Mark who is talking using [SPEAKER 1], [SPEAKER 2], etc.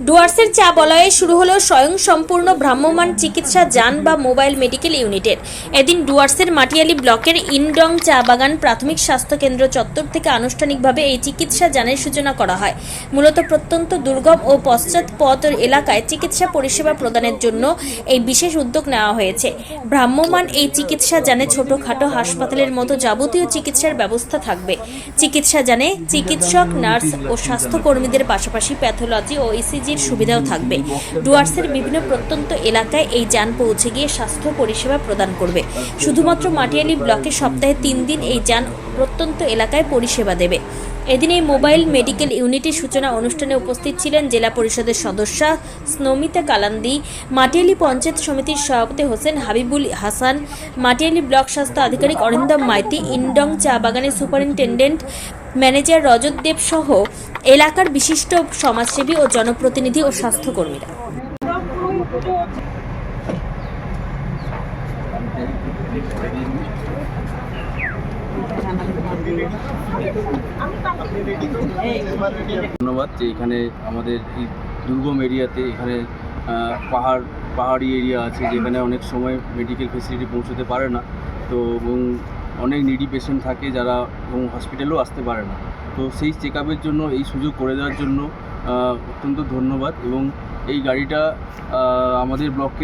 [SPEAKER 1] ডুয়ার্সের চা বলয়ে শুরু হলো স্বয়ংসম্পূর্ণ ভ্রাম্যমান চিকিৎসা যান বা মোবাইল মেডিকেল ইউনিটের। এদিন ডুয়ার্সের মাটিয়ালি ব্লকের ইনডং চা বাগান প্রাথমিক স্বাস্থ্য কেন্দ্র চত্বর থেকে আনুষ্ঠানিকভাবে এই চিকিৎসা যানের সূচনা করা হয়। মূলত প্রত্যন্ত দুর্গম ও পশ্চাৎপদ এলাকায় চিকিৎসা পরিষেবা প্রদানের জন্য এই বিশেষ উদ্যোগ নেওয়া হয়েছে। ভ্রাম্যমান এই চিকিৎসা যানে ছোটখাটো হাসপাতালের মতো যাবতীয় চিকিৎসার ব্যবস্থা থাকবে। চিকিৎসা জানে চিকিৎসক, নার্স ও স্বাস্থ্যকর্মীদের পাশাপাশি প্যাথোলজি ও ইসিজির সুবিধাও থাকবে। ডুয়ার্সের বিভিন্ন প্রত্যন্ত এলাকায় এই যান পৌঁছে গিয়ে স্বাস্থ্য পরিষেবা প্রদান করবে। শুধুমাত্র মাটিয়ালি ব্লকে সপ্তাহে তিন দিন এই যান প্রত্যন্ত এলাকায় পরিষেবা দেবে। এদিন এই মোবাইল মেডিকেল ইউনিটের সূচনা অনুষ্ঠানে উপস্থিত ছিলেন জেলা পরিষদের সদস্যা স্নমিতা কালান্দি, মাটিয়ালি পঞ্চায়েত সমিতির সভাপতি হোসেন হাবিবুল হাসান, মাটিয়ালি ব্লক স্বাস্থ্য আধিকারিক অরিন্দম মাইতি, ইনডং চা বাগানের সুপারিনটেন্ডেন্ট ম্যানেজার রজত দেব সহ এলাকার বিশিষ্ট সমাজসেবী ও জনপ্রতিনিধি ও স্বাস্থ্যকর্মীরা।
[SPEAKER 2] ধন্যবাদ যে এখানে আমাদের এই দুর্গম এরিয়াতে এখানে পাহাড়, পাহাড়ি এরিয়া আছে যেখানে অনেক সময় মেডিকেল ফেসিলিটি পৌঁছতে পারে না। তো এবং অনেক নিডি পেশেন্ট থাকে যারা এবং হসপিটালেও আসতে পারে না। তো সেই চেক আপের জন্য, এই সুযোগ করে দেওয়ার জন্য অত্যন্ত ধন্যবাদ এবং এই গাড়িটা আমাদের ব্লককে